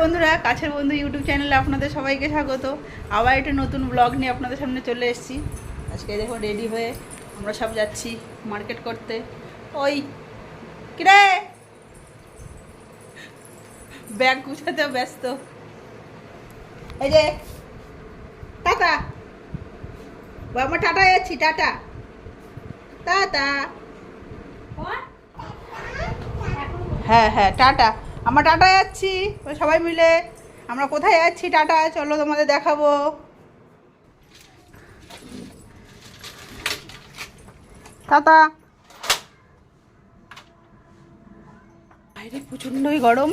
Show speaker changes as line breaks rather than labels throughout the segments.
বন্ধুরা, কাছের বন্ধু ইউটিউব চ্যানেলে আপনাদের সবাইকে স্বাগত। আবার একটা নতুন ব্লগ নিয়ে আপনাদের সামনে চলে এসেছি। আজকে দেখো রেডি হয়ে আমরা সব যাচ্ছি মার্কেট করতে। ওই কিরে ব্যাগ গুছাতে ব্যস্ত। এই যে, টাটা। বাবা টাটা যাচ্ছি, টাটা। টাটা। হ্যাঁ হ্যাঁ টাটা। আমরা টাটা যাচ্ছি সবাই মিলে। আমরা কোথায় যাচ্ছি? টাটা, চলো তোমাদের দেখাবো। টাটা। বাইরে প্রচণ্ডই গরম।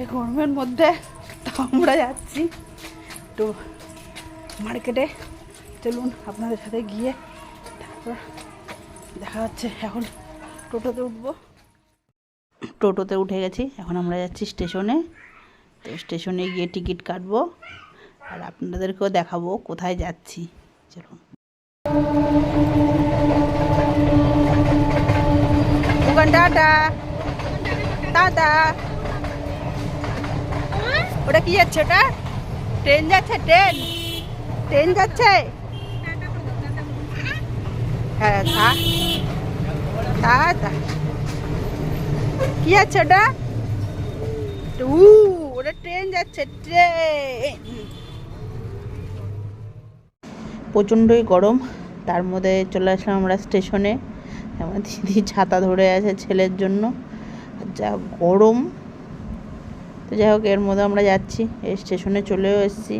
এই গরমের মধ্যে আমরা যাচ্ছি। একটু মার্কেটে চলুন আপনাদের সাথে গিয়ে তারপর দেখা হচ্ছে। এখন টোটোতে উঠবো। টোটোতে উঠে গেছি। এখন আমরা যাচ্ছি স্টেশনে। তো স্টেশনে গিয়ে টিকিট কাটবো আর আপনাদেরকেও দেখাবো কোথায় যাচ্ছি। চলুন। টাটা। ওটা কি যাচ্ছে ওটা? ট্রেন যাচ্ছে, ট্রেন। ট্রেন যাচ্ছে? হ্যাঁ তা টাটা কি আছে ওটা? ওটা ট্রেন যাচ্ছে, ট্রেন। প্রচণ্ডই গরম, তার মধ্যে চলে আসলাম আমরা স্টেশনে। আমার দিদি ছাতা ধরে আছে ছেলের জন্য। যা গরম। তো যাই হোক, এর মধ্যে আমরা যাচ্ছি, এই স্টেশনে চলেও এসেছি।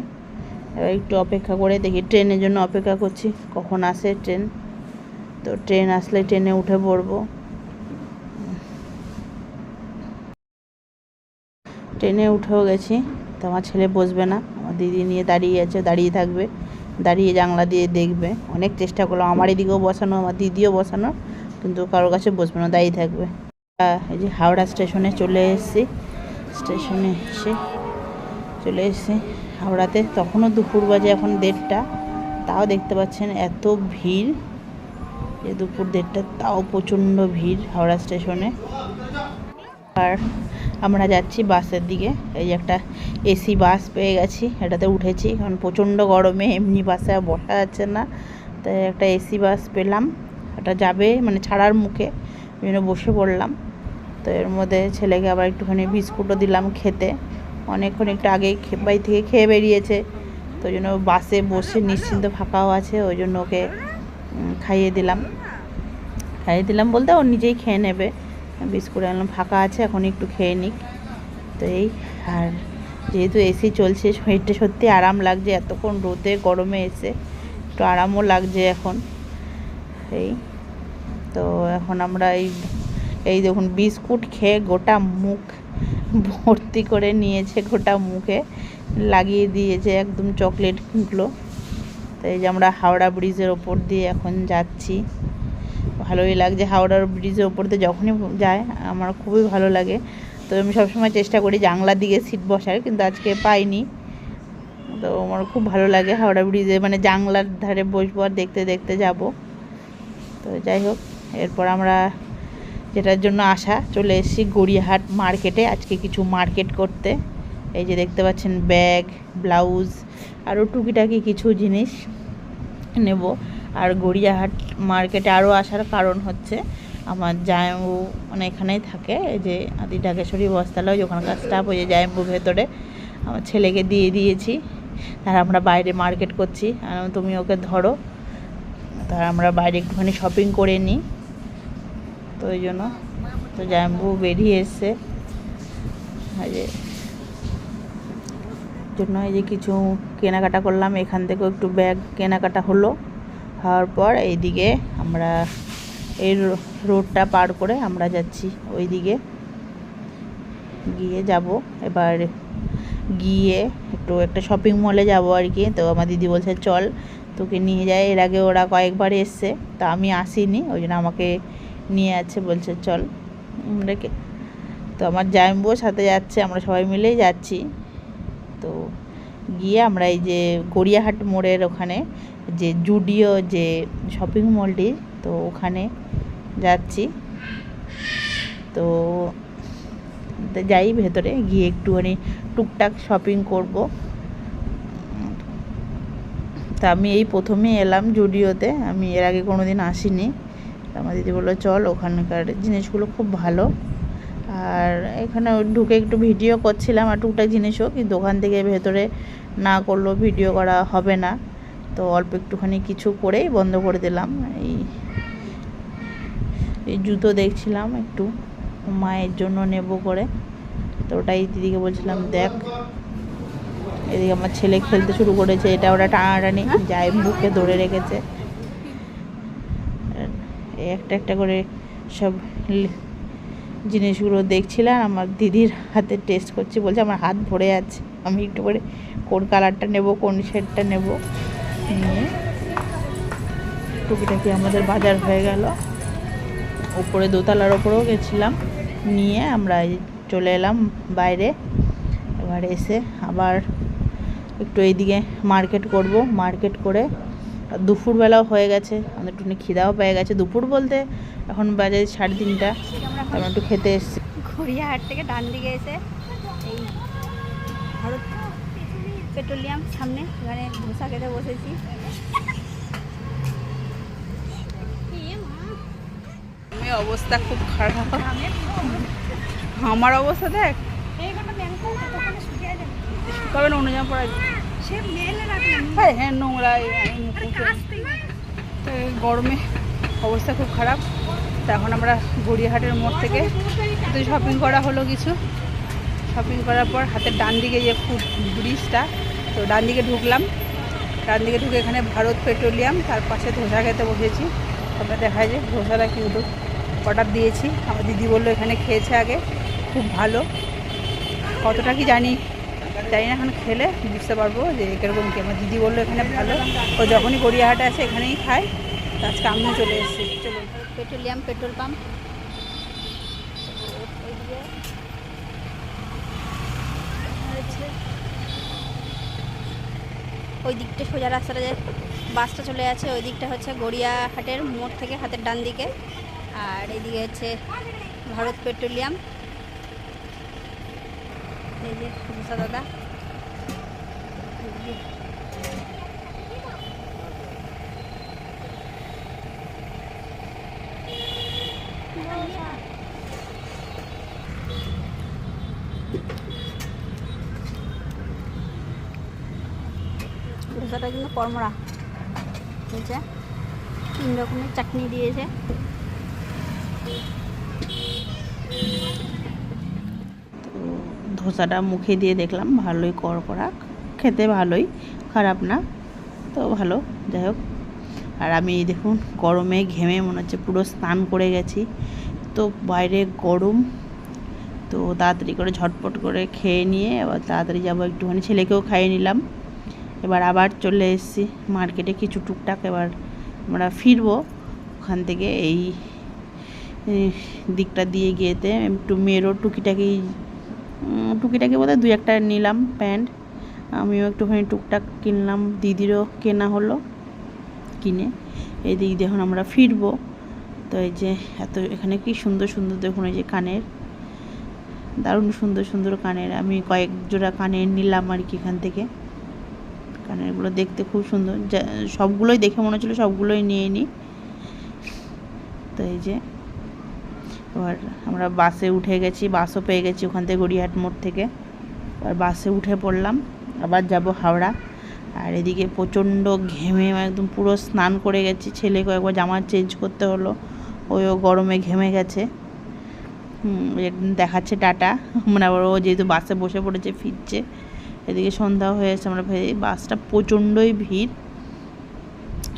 এবার একটু অপেক্ষা করে দেখি ট্রেনের জন্য অপেক্ষা করছি, কখন আসে ট্রেন। তো ট্রেন আসলে ট্রেনে উঠে পড়ব। ট্রেনে উঠেও গেছি। তো আমার ছেলে বসবে না। আমার দিদি নিয়ে দাঁড়িয়ে আছে, দাঁড়িয়ে থাকবে। দাঁড়িয়ে জানলা দিয়ে দেখবে। অনেক চেষ্টা করলাম। আমার এদিকেও বসানো, আমার দিদিও বসানো, কিন্তু কারোর কাছে বসবে না, দাঁড়িয়ে থাকবে। এই যে হাওড়া স্টেশনে চলে এসেছি। স্টেশনে এসে চলে এসেছি। হাওড়াতে তখনও দুপুর বাজে এখন দেড়টা। তাও দেখতে পাচ্ছেন এত ভিড়। যে দুপুর দেড়টা তাও প্রচণ্ড ভিড় হাওড়া স্টেশনে। আর আমরা যাচ্ছি বাসের দিকে। এই যে একটা এসি বাস পেয়ে গেছি, এটাতে উঠেছি। কারণ প্রচণ্ড গরমে এমনি বাসে আর বসা যাচ্ছে না। তাই একটা এসি বাস পেলাম। এটা যাবে মানে ছাড়ার মুখে। ওই জন্য বসে পড়লাম। তো এর মধ্যে ছেলেকে আবার একটুখানি বিস্কুটও দিলাম খেতে। অনেকক্ষণ একটু আগেই বাড়ি থেকে খেয়ে বেরিয়েছে। তো ওই জন্য বাসে বসে নিশ্চিন্ত ফাঁকাও আছে। ওই জন্য ওকে খাইয়ে দিলাম। খাইয়ে দিলাম বলতে ও নিজেই খেয়ে নেবে। বিস্কুট আনলাম, ফাঁকা আছে, এখন একটু খেয়ে নিক। তো এই, আর যেহেতু এসি চলছে, শরীরটা সত্যি আরাম লাগছে, এতক্ষণ রোদে, গরমে এসে একটু আরামও লাগছে এখন। এই, তো এখন আমরা এই এই দেখুন, বিস্কুট খেয়ে গোটা মুখ ভর্তি করে নিয়েছে, গোটা মুখে লাগিয়ে দিয়েছে একদম চকলেটগুলো। তো এই যে আমরা হাওড়া ব্রিজের ওপর দিয়ে এখন যাচ্ছি। ভালোই লাগছে। হাওড়ার ব্রিজের ওপর দিয়ে যখনই যায়, আমার খুবই ভালো লাগে। তো আমি সবসময় চেষ্টা করি জানলার দিকে সিট বসার, কিন্তু আজকে পাইনি। তো আমার খুব ভালো লাগে হাওড়া ব্রিজে মানে জানলার ধারে বসবো আর দেখতে দেখতে যাব। তো যাই হোক, এরপর আমরা যেটার জন্য আসা, চলে এসেছি গড়িয়াহাট মার্কেটে। আজকে কিছু মার্কেট করতে। এই যে দেখতে পাচ্ছেন ব্যাগ, ব্লাউজ, আরও টুকিটাকি কিছু জিনিস নেব। আর গড়িয়াহাট মার্কেটে আরও আসার কারণ হচ্ছে আমার জায়ম্বু মানে এখানেই থাকে, এই যে আদি ঢাকেশ্বরী বস্তালা ওই ওখানকার স্টাফ ওই যে জায়ম্বু ভেতরে আমার ছেলেকে দিয়ে দিয়েছি আর আমরা বাইরে মার্কেট করছি, আর তুমি ওকে ধরো, তার আমরা বাইরে একটুখানি শপিং করে নিই তো ওই জন্য তো জায়ম্বু বেরিয়ে এসছে। যে জন্য এই যে কিছু কেনাকাটা করলাম, এখান থেকেও একটু ব্যাগ কেনাকাটা হলো। হওয়ার পর এইদিকে আমরা এই রোডটা পার করে আমরা যাচ্ছি ওই দিকে গিয়ে যাব। এবার গিয়ে একটু একটা শপিং মলে যাব আর কি। তো আমার দিদি বলছে, চল, তোকে নিয়ে যায় এর আগে ওরা কয়েকবার এসছে, তা আমি আসিনি, ওই জন্য আমাকে নিয়ে যাচ্ছে, বলছে, চল। কে- তো আমার জায়ম্বুর সাথে যাচ্ছে, আমরা সবাই মিলেই যাচ্ছি। তো গিয়ে আমরা এই যে গড়িয়াহাট মোড়ের ওখানে যে জুডিও যে শপিং মলটি তো ওখানে যাচ্ছি। তো যাই ভেতরে, গিয়ে একটুখানি টুকটাক শপিং করব। তা আমি এই প্রথমেই এলাম জুডিওতে, আমি এর আগে কোনো দিন আসিনি আমার দিদি বলল, চল, ওখানকার জিনিসগুলো খুব ভালো। আর এখানে ঢুকে একটু ভিডিও করছিলাম, আর টুকটাক জিনিসও, কিন্তু ওখান থেকে ভেতরে না করলেও ভিডিও করা হবে না। তো অল্প একটুখানি কিছু করেই বন্ধ করে দিলাম। এই জুতো দেখছিলাম একটু, মায়ের জন্য নেব করে। তো ওটাই দিদিকে বলছিলাম, দেখ, এদিকে আমার ছেলে খেলতে শুরু করেছে, এটা ওটা টানাটানি, যাই বুকে ধরে রেখেছে। একটা একটা করে সব জিনিসগুলো দেখছিলাম আমার দিদির হাতে টেস্ট করছি, বলছে, আমার হাত ভরে আছে, আমি একটু করে কোন কালারটা নেব, কোন শেডটা নেব? নিয়ে টুকিটাকি আমাদের বাজার হয়ে গেল। উপরে দোতলার ওপরেও গেছিলাম। নিয়ে আমরা চলে এলাম বাইরে। এবার এসে আবার একটু এইদিকে মার্কেট করব। মার্কেট করে দুপুরবেলাও হয়ে গেছে। আমাদের একটু খিদাও পেয়ে গেছে দুপুর বলতে। এখন বাজে সাড়ে তিনটা। আমরা একটু খেতে এসেছি।
গড়িয়াহাট থেকে ডান দিকে এসে পেট্রোলিয়াম সামনে এখানে ধোসা খেতে বসেছি।
অবস্থা খুব খারাপ। আমার অবস্থা দেখ। শুকাবে না অনুযায়ী পড়া হ্যাঁ হ্যাঁ নোংরা। তো গরমে অবস্থা খুব খারাপ। তো এখন আমরা গড়িয়াহাটের মোড় থেকে শপিং করা হলো কিছু। শপিং করার পর হাতের ডান দিকে যে ফুড ব্রিজটা তো ডান দিকে ঢুকলাম। ডান দিকে ঢুকে এখানে ভারত পেট্রোলিয়াম, তার পাশে ধোসা খেতে বসেছি। তবে দেখা যায় ধোসাটা কিন্তু অর্ডার দিয়েছি। আমার দিদি বলল এখানে খেয়েছে আগে, খুব ভালো। কতটা কি জানি জানি না এখন খেলে, বুঝতে পারব যে কীরকম কি। আমার দিদি বলল এখানে ভালো। ও যখনই গড়িয়াহাটে আসে এখানেই খায়। আজকে আমিও চলে এসেছি। চলুন
পেট্রোলিয়াম, পেট্রোল পাম্প। ওই দিকটা সোজা রাস্তাটা যে বাসটা চলে যাচ্ছে, ওই দিকটা হচ্ছে গড়িয়াহাটের মোড় থেকে হাতের ডান দিকে। আর এইদিকে হচ্ছে ভারত পেট্রোলিয়াম। এই যে দাদা এইদিকে ধোসাটা কিন্তু কর্মরা। হয়েছে তিন রকমের চাটনি দিয়েছে।
ধোসাটা মুখে দিয়ে দেখলাম, ভালোই কড়কড়া খেতে ভালোই, খারাপ না, তো ভালো, যাই হোক। আর আমি দেখুন, গরমে ঘেমে মনে হচ্ছে পুরো স্নান করে গেছি। তো বাইরে গরম, তো তাড়াতাড়ি করে ঝটপট করে খেয়ে নিয়ে আবার তাড়াতাড়ি যাব একটুখানি। ছেলেকেও খাইয়ে নিলাম। এবার আবার চলে এসেছি মার্কেটে কিছু টুকটাক এবার আমরা ফিরবো ওখান থেকে এই দিকটা দিয়ে গিয়েতে একটু মেয়েরও টুকিটাকি টুকিটাকি বলতে দুই একটা নিলাম প্যান্ট। আমিও একটুখানি টুকটাক কিনলাম, দিদিরও কেনা হলো কিনে। এই দিক দিয়ে এখন আমরা ফিরবো। তো এই যে এত এখানে কি সুন্দর সুন্দর দেখুন এই যে কানের, দারুণ সুন্দর সুন্দর কানের। আমি কয়েক জোড়া কানের নিলাম আর কি এখান থেকে। কানেরগুলো দেখতে খুব সুন্দর। সবগুলোই দেখে মনে হচ্ছিল সবগুলোই নিয়ে নিই তো এই যে, এবার আমরা বাসে উঠে গেছি, বাসও পেয়ে গেছি ওখান থেকে গড়িয়াহাট মোড় থেকে। এবার বাসে উঠে পড়লাম, আবার যাব হাওড়া। আর এদিকে প্রচণ্ড ঘেমে একদম পুরো স্নান করে গেছি। ছেলে কয়েকবার জামা চেঞ্জ করতে হলো, ওইও গরমে ঘেমে গেছে। দেখাচ্ছে টাটা। মানে আবার ও যেহেতু বাসে বসে পড়েছে, ফিরছে। এদিকে সন্ধ্যা হয়ে এসে আমরা ভে- বাসটা প্রচণ্ডই ভিড়।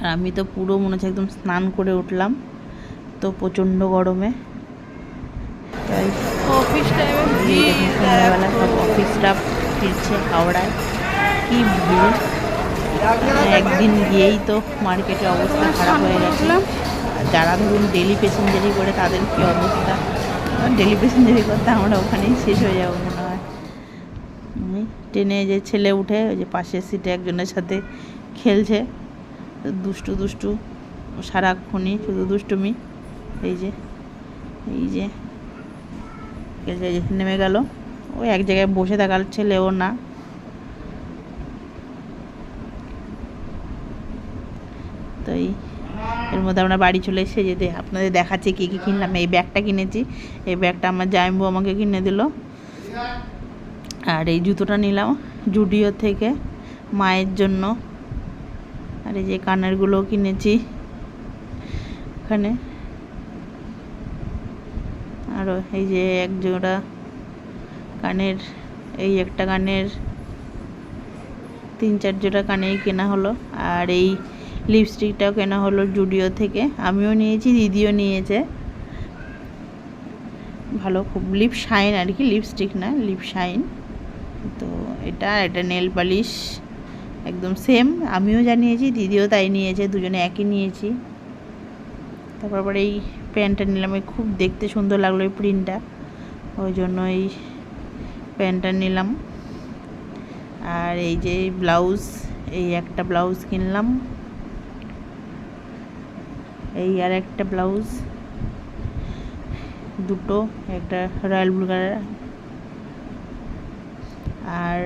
আর আমি তো পুরো মনে হচ্ছে একদম স্নান করে উঠলাম তো প্রচণ্ড গরমে। তাই
অফিস টাইমে
এই দেখুন সন্ধ্যাবেলা সব অফিস স্টাফ ফিরছে হাওড়ায়। কি ভিড়। মানে একদিন গিয়েই তো মার্কেটে অবস্থা খারাপ হয়ে গেছে। আর যারা ধরুন ডেলি প্যাসেঞ্জারি করে তাদের কি অবস্থা? ডেলি প্যাসেঞ্জারি করতে আমরা ওখানেই শেষ হয়ে যাব। ট্রেনে যে ছেলে উঠে, ওই যে পাশের সিটে একজনের সাথে খেলছে। দুষ্টু দুষ্টু, সারাক্ষণই শুধু দুষ্টুমি। এই যে এই যে নেমে গেল। ওই এক জায়গায় বসে থাকার ছেলেও না। তো এর মধ্যে আমরা বাড়ি চলে এসে যেতে আপনাদের দেখাচ্ছি কী কী কিনলাম। এই ব্যাগটা কিনেছি। এই ব্যাগটা আমার জাইম্বু আমাকে কিনে দিল। আর এই জুতোটা নিলাম জুডিও থেকে মায়ের জন্য। আর এই যে কানেরগুলোও কিনেছি। এখানে আরও এই যে এক জোড়া কানের, এই একটা কানের, তিন চার জোড়া কানেই কেনা হলো। আর এই লিপস্টিকটাও কেনা হলো জুডিও থেকে। আমিও নিয়েছি, দিদিও নিয়েছে। ভালো খুব, লিপ শাইন আর কি, লিপস্টিক না, লিপ শাইন। তো এটা এটা নেল পালিশ একদম সেম আমিও জানিয়েছি, দিদিও তাই নিয়েছে, দুজনে একই নিয়েছি। তারপর আবার এই প্যান্টটা নিলাম খুব দেখতে সুন্দর লাগল এই প্রিন্টটা ওই জন্য এই প্যান্টটা নিলাম। আর এই যে ব্লাউজ এই একটা ব্লাউজ কিনলাম। এই আর একটা ব্লাউজ দুটো, একটা রয়্যাল ব্লু কালার আর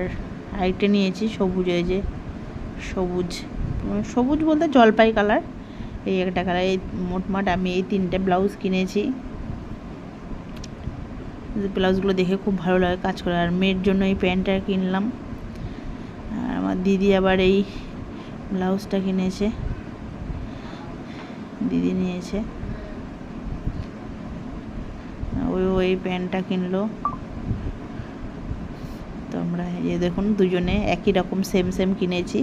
আরেকটা নিয়েছি সবুজ, এই যে সবুজ সবুজ বলতে জলপাই কালার এই একটা কালার এই মোটমাট আমি এই তিনটে ব্লাউজ কিনেছি। ব্লাউজগুলো দেখে খুব ভালো লাগে কাজ করে। আর মেয়ের জন্য এই প্যান্টটা কিনলাম। আর আমার দিদি আবার এই ব্লাউজটা কিনেছে। দিদি নিয়েছে। ওই ওই প্যান্টটা কিনলো। আমরা এই দেখুন দুজনে একই রকম সেম সেম কিনেছি।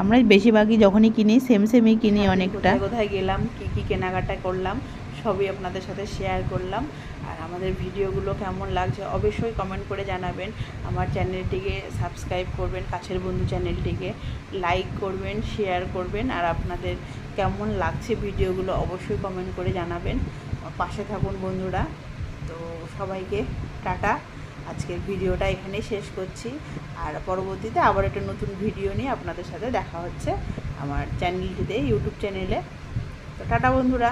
আমরা বেশিরভাগই যখনই কিনি সেম সেমই কিনি অনেকটা। কোথায় গেলাম কি কি কেনাকাটা করলাম সবই আপনাদের সাথে শেয়ার করলাম। আর আমাদের ভিডিওগুলো কেমন লাগছে অবশ্যই কমেন্ট করে জানাবেন। আমার চ্যানেলটিকে সাবস্ক্রাইব করবেন কাছের বন্ধু চ্যানেলটিকে লাইক করবেন শেয়ার করবেন। আর আপনাদের কেমন লাগছে ভিডিওগুলো অবশ্যই কমেন্ট করে জানাবেন। পাশে থাকুন বন্ধুরা। তো সবাইকে টাটা। আজকের ভিডিওটা এখানেই শেষ করছি। আর পরবর্তীতে আবার একটা নতুন ভিডিও নিয়ে আপনাদের সাথে দেখা হচ্ছে আমার চ্যানেলটিতে, ইউটিউব চ্যানেলে। তো টাটা বন্ধুরা।